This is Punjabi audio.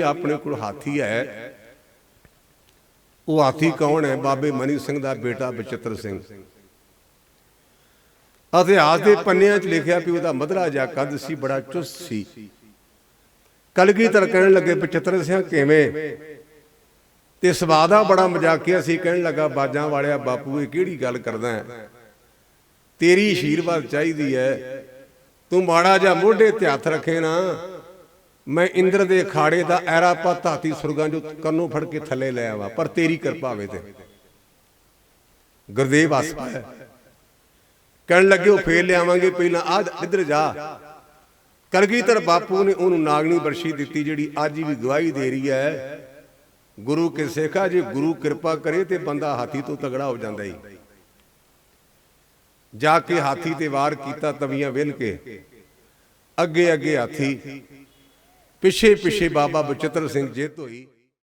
ਆਪਣੇ ਕੋਲ ਹਾਥੀ ਹੈ। ਉਹ ਹਾਥੀ ਕੌਣ ਹੈ? ਬਾਬੇ ਮਨੀ ਸਿੰਘ ਦਾ ਬੇਟਾ ਬਚਿੱਤਰ ਸਿੰਘ। ਇਤਿਹਾਸ ਦੇ ਪੰਨਿਆਂ 'ਚ ਲਿਖਿਆ ਵੀ ਉਹਦਾ ਮਧਰਾ ਜਾ ਕੱਦ ਸੀ, ਬੜਾ ਚੁਸਤ ਸੀ। ਕਲਗੀਧਰ ਕਹਿਣ ਲੱਗੇ, ਬਚਿੱਤਰ ਸਿੰਘ, ਕਿਵੇਂ? ਤੇ ਸਵਾਦਾ ਬੜਾ ਮਜ਼ਾਕੀਆ ਸੀ, ਕਹਿਣ ਲੱਗਾ, ਬਾਜਾਂ ਵਾਲਿਆ, ਬਾਪੂ, ਇਹ ਕਿਹੜੀ ਗੱਲ ਕਰਦਾ ਹੈ? ਤੇਰੀ ਆਸ਼ੀਰਵਾਦ ਚਾਹੀਦੀ ਹੈ। ਤੂੰ ਮਾੜਾ ਜਿਹਾ ਮੋਢੇ ਤੇ ਹੱਥ ਰੱਖੇ ਨਾ। ਮੈਂ ਇੰਦਰ ਦੇ ਅਖਾੜੇ ਦਾ ਐਰਾਪਾ ਧਾਤੀ ਸੁਰਗਾਂ ਜੋ ਕੰਨੋਂ ਫੜ ਕੇ ਥੱਲੇ ਲੈ ਆਵਾ, ਪਰ ਤੇਰੀ ਕਿਰਪਾ ਹੋਵੇ ਤੇ। ਗੁਰਦੇਵ ਹੱਸ ਪਾਇਆ ਕਹਿਣ ਲੱਗੇ, ਉਹ ਫੇਰ ਲਿਆਵਾਂਗੇ, ਪਹਿਲਾਂ ਆ ਇੱਧਰ ਜਾ। ਕਲਗੀਧਰ ਬਾਪੂ ਨੇ ਉਹਨੂੰ ਨਾਗਣੀ ਬਰਸ਼ੀ ਦਿੱਤੀ, ਜਿਹੜੀ ਅੱਜ ਵੀ ਗਵਾਹੀ ਦੇ ਰਹੀ ਹੈ। ਗੁਰੂ ਕੇ ਸੇਖਾ, ਜੇ ਗੁਰੂ ਕਿਰਪਾ ਕਰੇ ਤੇ ਬੰਦਾ ਹਾਥੀ ਤੋਂ ਤਗੜਾ ਹੋ ਜਾਂਦਾ ਹੀ ਜਾ ਕੇ ਹਾਥੀ ਤੇ ਵਾਰ ਕੀਤਾ ਤਵੀਆਂ ਵਿਲ ਕੇ। ਅੱਗੇ ਅੱਗੇ ਹਾਥੀ। ਪਿੱਛੇ ਪਿੱਛੇ ਬਾਬਾ ਬਚਿੱਤਰ ਸਿੰਘ ਜਿੱਤ ਹੋਈ।